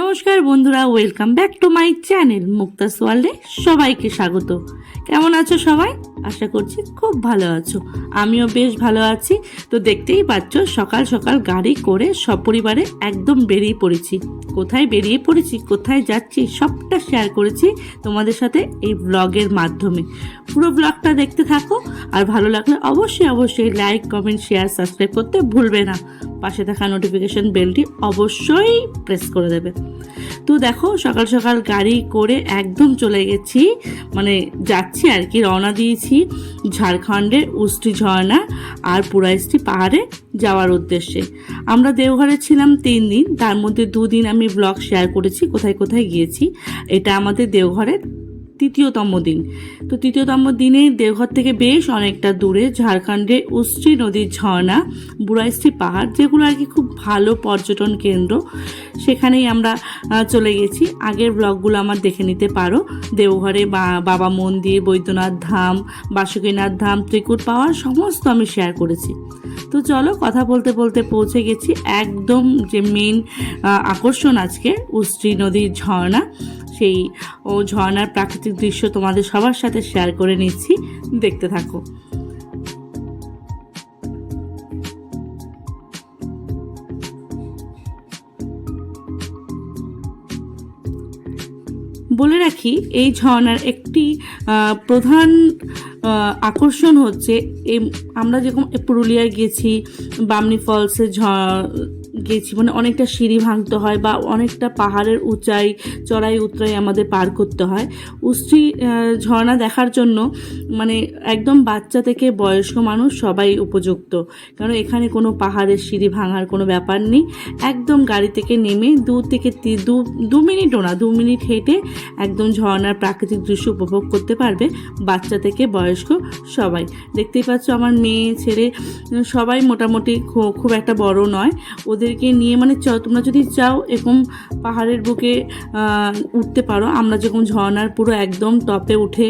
নমস্কার বন্ধুরা welcome back to my channel Mukta's ওয়ার্ল্ডে সবাইকে স্বাগত। কেমন আছো সবাই? আশা করছি খুব ভালো আছো। আমিও বেশ ভালো আছি। তো দেখতেই পাচ্ছ, সকাল সকাল গাড়ি করে সপরিবারে একদম বেরিয়ে পড়েছি। কোথায় বেরিয়ে পড়েছি, কোথায় যাচ্ছি, সবটা শেয়ার করেছি তোমাদের সাথে এই ব্লগের মাধ্যমে। পুরো ব্লগটা দেখতে থাকো, আর ভালো লাগলে অবশ্যই অবশ্যই লাইক কমেন্ট শেয়ার সাবস্ক্রাইব করতে ভুলবে না। পাশে থাকা নোটিফিকেশন বেলটি অবশ্যই প্রেস করে দেবে। তো দেখো, সকাল সকাল গাড়ি করে একদম চলে গেছি। মানে যাচ্ছি আর কি, রওনা দিয়েছি ঝাড়খণ্ডের উষ্টি ঝর্ণা আর পুরাইষ্টি পাহাড়ে যাওয়ার উদ্দেশ্যে। আমরা দেওঘরে ছিলাম তিন দিন, তার মধ্যে দুদিন আমি ব্লগ শেয়ার করেছি, কোথায় কোথায় গিয়েছি, এটা আমাদের দেওঘরের তৃতীয়তম দিন। তো তৃতীয়তম দিনে দেওঘর থেকে বেশ অনেকটা দূরে ঝাড়খণ্ডের উষ্ট্রি নদীর ঝর্ণা বুড়াইষ্টি পাহাড়, যেগুলো আর কি খুব ভালো পর্যটন কেন্দ্র। সেখানেই আমরা চলে গেছি। আগের ব্লগগুলো আমার দেখে নিতে পারো। দেওঘরে বাবা মন্দির, বৈদ্যনাথ ধাম, বাসুকীনাথ ধাম, ত্রিকুট পাহাড় সমস্ত আমি শেয়ার করেছি। তো চলো কথা বলতে বলতে পৌঁছে গেছি একদম যে মেন আকর্ষণ আজকে উস্ত্রী নদীর ঝর্ণা। সেই, ও ঝর্ণার প্রাকৃতিক দৃশ্য তোমাদের সবার সাথে শেয়ার করে নিচ্ছি। দেখতে থাকো। বলে রাখি, এই ঝর্ণার একটি প্রধান আকর্ষণ হচ্ছে এই আমরা যেরকম পুরুলিয়ায় গেছি বামনি ফলসে ঝ গেছি। মানে অনেকটা সিঁড়ি ভাঙতে হয় বা অনেকটা পাহাড়ের উঁচাই চড়াই উতরাই আমাদের পার করতে হয়। আহ, ঝর্ণা দেখার জন্য মানে একদম বাচ্চা থেকে বয়স্ক মানুষ সবাই উপযুক্ত। কারণ এখানে কোনো পাহাড়ের সিঁড়ি ভাঙার কোনো ব্যাপার নেই। একদম গাড়ি থেকে নেমে দু থেকে দু দু মিনিটও না দু মিনিট হেঁটে একদম ঝর্ণার প্রাকৃতিক দৃশ্য উপভোগ করতে পারবে বাচ্চা থেকে বয়স্ক সবাই। দেখতেই পাচ্ছ আমার মেয়ে ছেলে সবাই মোটামুটি খুব একটা বড় নয়। ওদেরকে নিয়ে মানে তোমরা যদি চাও এরকম পাহাড়ের বুকে উঠতে পারো। আমরা যেরকম ঝর্ণার পুরো একদম টপে উঠে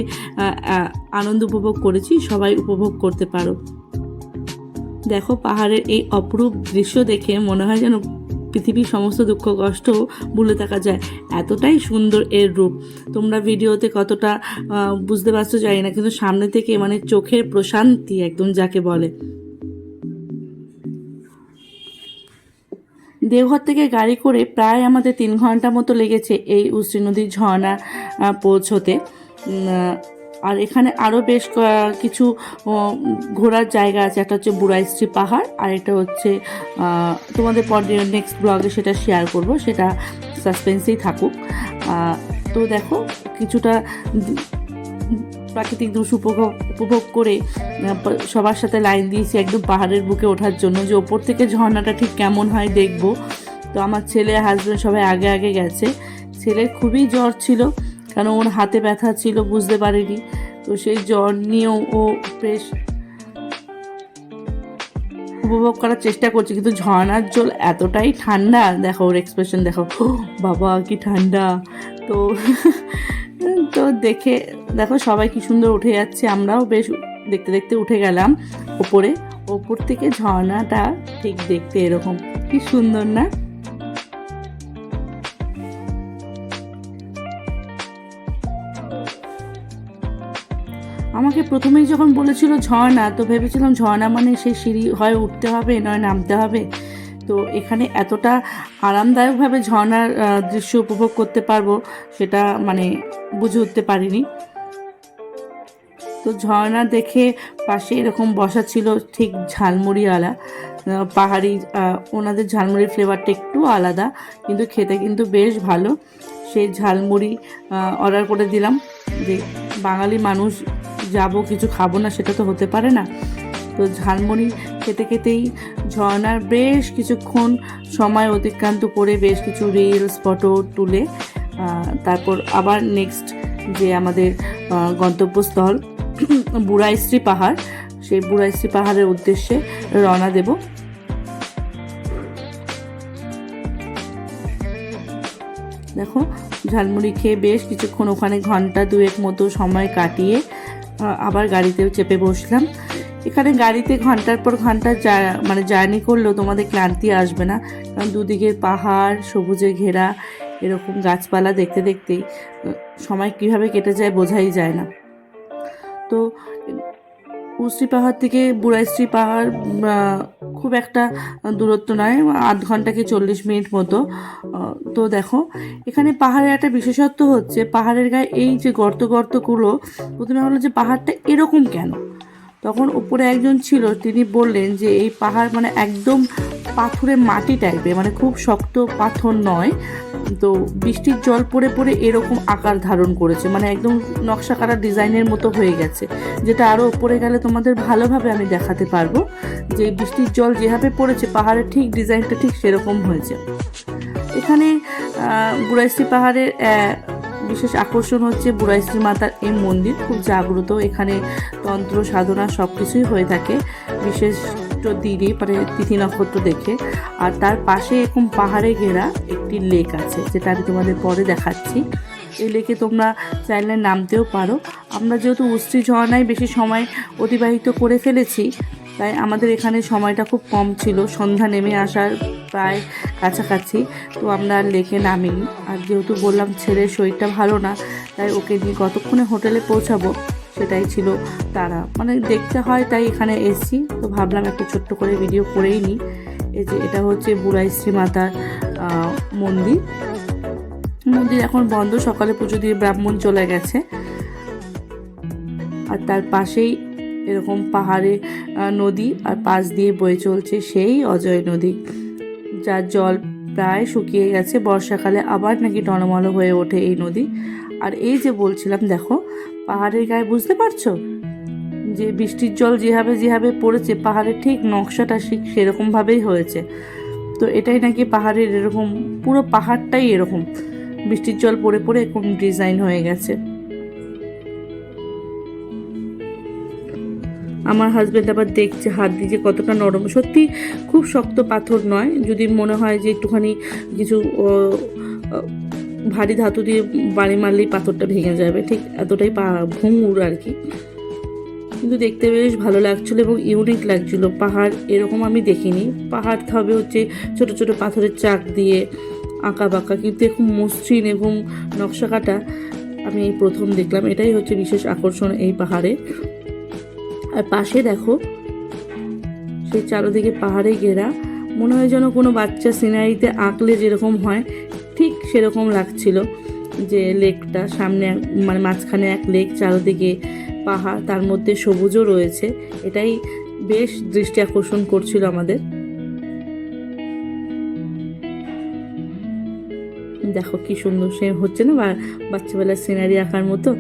আনন্দ উপভোগ করেছি, সবাই উপভোগ করতে পারো। দেখো পাহাড়ের এই অপরূপ দৃশ্য দেখে মনে হয় যেন পৃথিবীর সমস্ত দুঃখ, কষ্ট ভুলে থাকা যায়। এতটাই সুন্দর এর রূপ। তোমরা ভিডিওতে কতটা বুঝতে পারছ জানি না, কিন্তু সামনে থেকে মানে চোখের প্রশান্তি একদম যাকে বলে। দেওঘর থেকে গাড়ি করে প্রায় আমাদের তিন ঘণ্টা মতো লেগেছে এই উশ্রী নদীর ঝর্ণা পৌঁছতে। আর এখানে আরও বেশ কিছু ঘোরার জায়গা আছে। একটা হচ্ছে বুড়াইশ্রী পাহাড়, আর এটা হচ্ছে তোমাদের পর নেক্সট ব্লগে সেটা শেয়ার করব। সেটা সাসপেন্সেই থাকুক। তো দেখো, কিছুটা প্রাকৃতিক দৃশ্য উপভোগ উপভোগ করে সবার সাথে লাইন দিয়েছি একদম পাহাড়ের বুকে ওঠার জন্য যে ওপর থেকে ঝর্ণাটা ঠিক কেমন হয় দেখব। তো আমার ছেলে হাজব্যান্ড সবাই আগে আগে গেছে। ছেলের খুবই জ্বর ছিল কারণ ওর হাতে ব্যথা ছিল বুঝতে পারেনি। তো সেই জ্বর নিয়েও ও বেশ উপভোগ করার চেষ্টা করছে কিন্তু ঝর্ণার জল এতটাই ঠান্ডা। দেখো ওর এক্সপ্রেশন দেখো "ও, বাবা কি ঠান্ডা। তো তো দেখে, দেখো সবাই কি সুন্দর উঠে যাচ্ছে, আমরাও বেশ দেখতে দেখতে উঠে গেলাম ওপরে। ওপর থেকে ঝর্ণাটা ঠিক দেখতে এরকম। কি সুন্দর না? আমাকে প্রথমেই যখন বলেছিল ঝর্ণা, তো ভেবেছিলাম ঝর্ণা মানে সেই সিঁড়ি হয় উঠতে হবে, নয় নামতে হবে। তো এখানে এতটা আরামদায়কভাবে ঝর্ণার আহ, দৃশ্য উপভোগ করতে পারব সেটা মানে বুঝে উঠতে পারিনি। তো ঝর্ণা দেখে পাশে এরকম বসা ছিল ঠিক ঝালমুড়িওয়ালা। পাহাড়ি ওনাদের ঝালমুড়ির ফ্লেভারটা একটু আলাদা কিন্তু খেতে কিন্তু বেশ ভালো। সেই ঝালমুড়ি অর্ডার করে দিলাম যে বাঙালি মানুষ যাব কিছু খাব না সেটা তো হতে পারে না। তো ঝালমুড়ি খেতে খেতেই ঝর্ণার বেশ কিছুক্ষণ সময় অতিক্রান্ত করে বেশ কিছু রিলস ফটো তুলে তারপর আবার নেক্সট যে আমাদের গন্তব্যস্থল বুড়াইশ্রী পাহাড়, সেই বুড়াইশ্রী পাহাড়ের উদ্দেশ্যে রওনা দেব। দেখো, ঝালমুড়ি খেয়ে বেশ কিছুক্ষণ, ওখানে ঘণ্টা দুয়েক মতো সময় কাটিয়ে আবার গাড়িতেও চেপে বসলাম। এখানে গাড়িতে ঘণ্টার পর ঘণ্টা মানে জার্নি করলেও তোমাদের ক্লান্তি আসবে না। কারণ দুদিকের পাহাড়, সবুজে ঘেরা, এরকম গাছপালা দেখতে দেখতেই সময় কীভাবে কেটে যায় বোঝাই যায় না। তো উশ্রী পাহাড় থেকে বুড়াইশ্রী পাহাড় খুব একটা দূরত্ব নয়, আধ ঘণ্টা কি চল্লিশ মিনিট মতো। তো দেখো, এখানে পাহাড়ের একটা বিশেষত্ব হচ্ছে, পাহাড়ের গায়ে এই যে গর্ত গর্তগুলো, প্রথমে হলো যে পাহাড়টা এরকম কেন? তখন উপরে একজন ছিল তিনি বললেন যে এই পাহাড় মানে একদম পাথুরে মাটি টাইপের মানে খুব শক্ত পাথর নয়। তো বৃষ্টির জল পড়ে পড়ে এরকম আকার ধারণ করেছে মানে একদম নকশা কাটা ডিজাইনের মতো হয়ে গেছে যেটা আরও উপরে গেলে তোমাদের ভালোভাবে আমি দেখাতে পারব যে বৃষ্টির জল যেভাবে পড়েছে পাহাড়ের ঠিক ডিজাইনটা ঠিক সেরকম হয়েছে। এখানে আহ, পাহাড়ের বিশেষ আকর্ষণ হচ্ছে বুড়াইশ্রী মাতার এই মন্দির। খুব জাগ্রত। এখানে তন্ত্র, সাধনা সব কিছুই হয়ে থাকে। বিশেষ দিনে মানে তিথি নক্ষত্র দেখে। আর তার পাশে এরকম পাহাড়ে ঘেরা একটি লেক আছে, যেটা আমি তোমাদের পরে দেখাচ্ছি। এই লেকে তোমরা চাইলে নামতেও পারো। আমরা যেহেতু উস্ত্রি ঝর্ণায় বেশি সময় অতিবাহিত করে ফেলেছি, তাই আমাদের এখানে সময়টা খুব কম ছিল। সন্ধ্যা নেমে আসার প্রায় কাছাকাছি, তো আমরা আর লেকে নামিনি। আর যেহেতু বললাম ছেলের শরীরটা ভালো না, তাই ওকে নিয়ে কতক্ষণে হোটেলে পৌঁছাবো সেটাই ছিল তারা। মানে দেখতে হয় তাই এখানে এসছি, তো ভাবলাম একটু ছোট্ট করে ভিডিও করেই নিই। এই যে এটা হচ্ছে বুড়াই শ্রী মাতার মন্দির। মন্দির এখন বন্ধ, সকালে পুজো দিয়ে ব্রাহ্মণ চলে গেছে। আর তার পাশেই এরকম পাহাড়ে নদী, আর পাশ দিয়ে বয়ে চলছে সেই অজয় নদী। যার জল প্রায় শুকিয়ে গেছে। বর্ষাকালে আবার নাকি টনমল হয়ে ওঠে এই নদী। আর এই যে বলছিলাম, দেখো, পাহাড়ের গায়ে বুঝতে পারছ? যে বৃষ্টির জল যেভাবে যেভাবে পড়েছে, পাহাড়ের ঠিক নকশাটা ঠিক সেরকমভাবেই হয়েছে। তো এটাই নাকি পাহাড়ের এরকম, পুরো পাহাড়টাই এরকম। বৃষ্টির জল পড়ে পড়ে এরকম ডিজাইন হয়ে গেছে। আমার হাজব্যান্ড আবার দেখছে, হাত দিয়ে যে কতটা নরম। সত্যি খুব শক্ত পাথর নয়, যদি মনে হয় যে একটুখানি কিছু ভারী ধাতু দিয়ে বাড়ি মারলেই পাথরটা ভেঙে যাবে, ঠিক এতটাই ভঙ্গুর আর কি। কিন্তু দেখতে বেশ ভালো লাগছিল এবং ইউনিক লাগছিল। পাহাড় এরকম আমি দেখিনি। পাহাড় হবে হচ্ছে ছোট ছোট পাথরের চাক দিয়ে আঁকা বাঁকা, কিন্তু এরকম মসৃণ এবং নকশা কাটা আমি এই প্রথম দেখলাম। এটাই হচ্ছে বিশেষ আকর্ষণ এই পাহাড়ে। আর পাশে দেখো, সেই চারোদিকে পাহাড়ে ঘেরা। মনে হয় যেন কোনো বাচ্চা সিনারিতে আঁকলে যেরকম হয়, ঠিক সেরকম লাগছিল যে লেকটা। সামনে মানে মাঝখানে এক লেক, চারোদিকে পাহাড়, তার মধ্যে সবুজও রয়েছে। এটাই বেশ দৃষ্টি আকর্ষণ করছিল আমাদের। দেখো কি সুন্দর সে হচ্ছে না বাচ্চাবেলার সিনারি আঁকার মতো?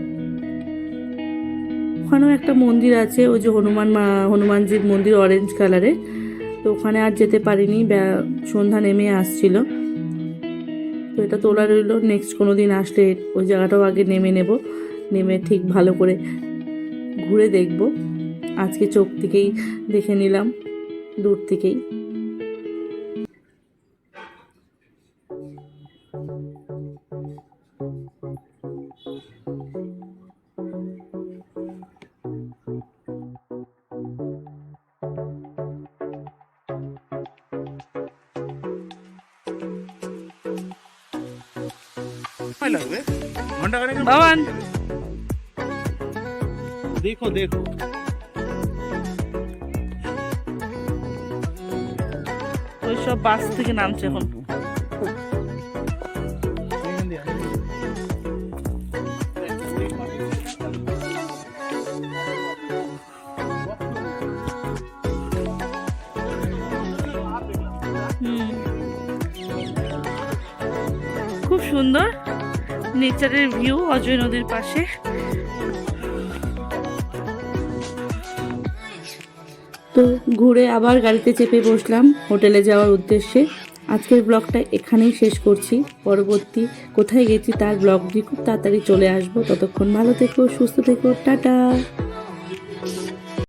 ওখানেও একটা মন্দির আছে, ওই যে হনুমান হনুমানজির মন্দির অরেঞ্জ কালারে তো ওখানে আর যেতে পারিনি সন্ধ্যা নেমে আসছিল। তো এটা তোলা রইল নেক্সট কোনো দিন আসলে ওই জায়গাটাও আগে নেমে নেব, নেমে ঠিক ভালো করে ঘুরে দেখব। আজকে চোখ থেকেই দেখে নিলাম, দূর থেকেই। সময় লাগবে ঘণ্টা খানেক বাবান দেখো দেখো। ওই সব বাস থেকে নামছে এখন। খুব সুন্দর। নেচারের ভিউ, অজয় নদীর পাশে। তো ঘুরে আবার গাড়িতে চেপে বসলাম হোটেলে যাওয়ার উদ্দেশ্যে। আজকের ব্লগটা এখানেই শেষ করছি। পরবর্তী কোথায় গেছি তার ব্লগটি খুব তাড়াতাড়ি চলে আসব। ততক্ষণ ভালো থেকো, সুস্থ থেকো, টাটা।